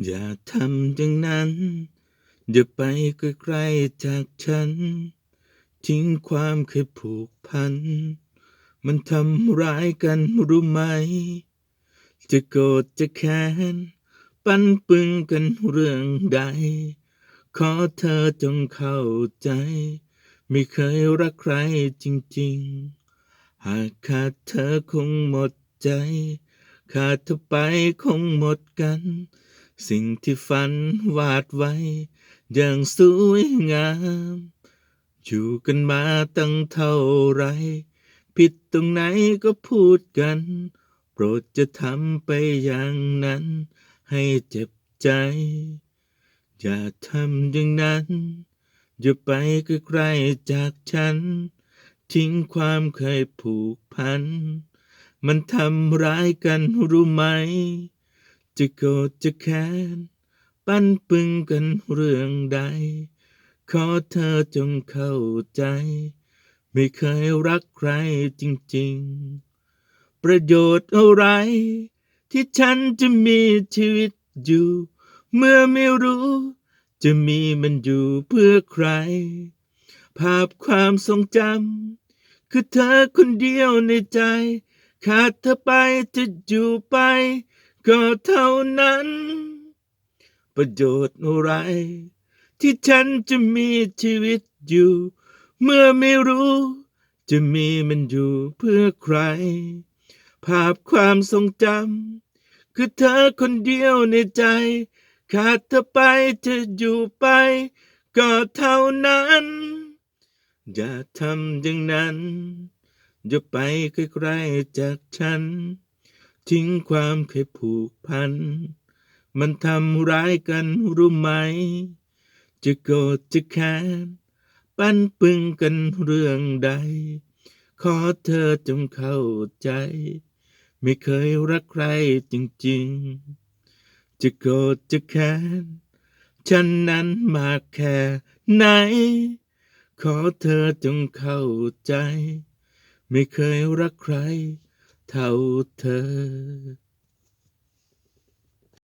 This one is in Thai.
อย่าทำอย่างนั้น อย่าไปไกล้ๆจากฉัน ทิ้งความเคยผูกพัน มันทำร้ายกันรู้ไหม จะโกรธจะแค้น ปั้นปึงกันเรื่องใด ขอเธอจงเข้าใจ ไม่เคยรักใครจริงๆ หากขาดเธอคงหมดใจ ขาดเธอไปคงหมดกัน สิ่งที่ฝันวาดไว้ อย่างสวยงามอยู่กันมาตั้งเท่าไร ผิดตรงไหนก็พูดกัน โปรดจะทำไปอย่างนั้น ให้เจ็บใจ อย่าทำอย่างนั้น อย่าไปไกลๆจากฉัน ทิ้งความเคยผูกพัน มันทำร้ายกันรู้ไหม จะโกรธจะแค้น ปั้นปึงกันเรื่องใด ขอเธอจงเข้าใจ ไม่เคยรักใครจริง ๆ ประโยชน์อะไร ที่ฉันจะมีชีวิตอยู่ เมื่อไม่รู้ จะมีมันอยู่เพื่อใคร ภาพความทรงจำคือเธอคนเดียวในใจ ขาดเธอไปจะอยู่ไป ก็เท่านั้น ประโยชน์อะไร ที่ฉันจะมีชีวิตอยู่ เมื่อไม่รู้ จะมีมันอยู่เพื่อใคร ภาพความทรงจำคือเธอคนเดียวในใจ ขาดเธอไปจะอยู่ไป ก็เท่านั้น อย่าทำอย่างนั้น อย่าไปไกลๆจากฉัน ทิ้งความเคยผูกพัน มันทำร้ายกันรู้ไหม จะโกรธจะแค้น ปั้นปึงกันเรื่องใด ขอเธอจงเข้าใจ ไม่เคยรักใครจริงๆ จะโกรธจะแค้น ฉันนั้นมากแค่ไหน ขอเธอจงเข้าใจ ไม่เคยรักใคร เท่าเธอ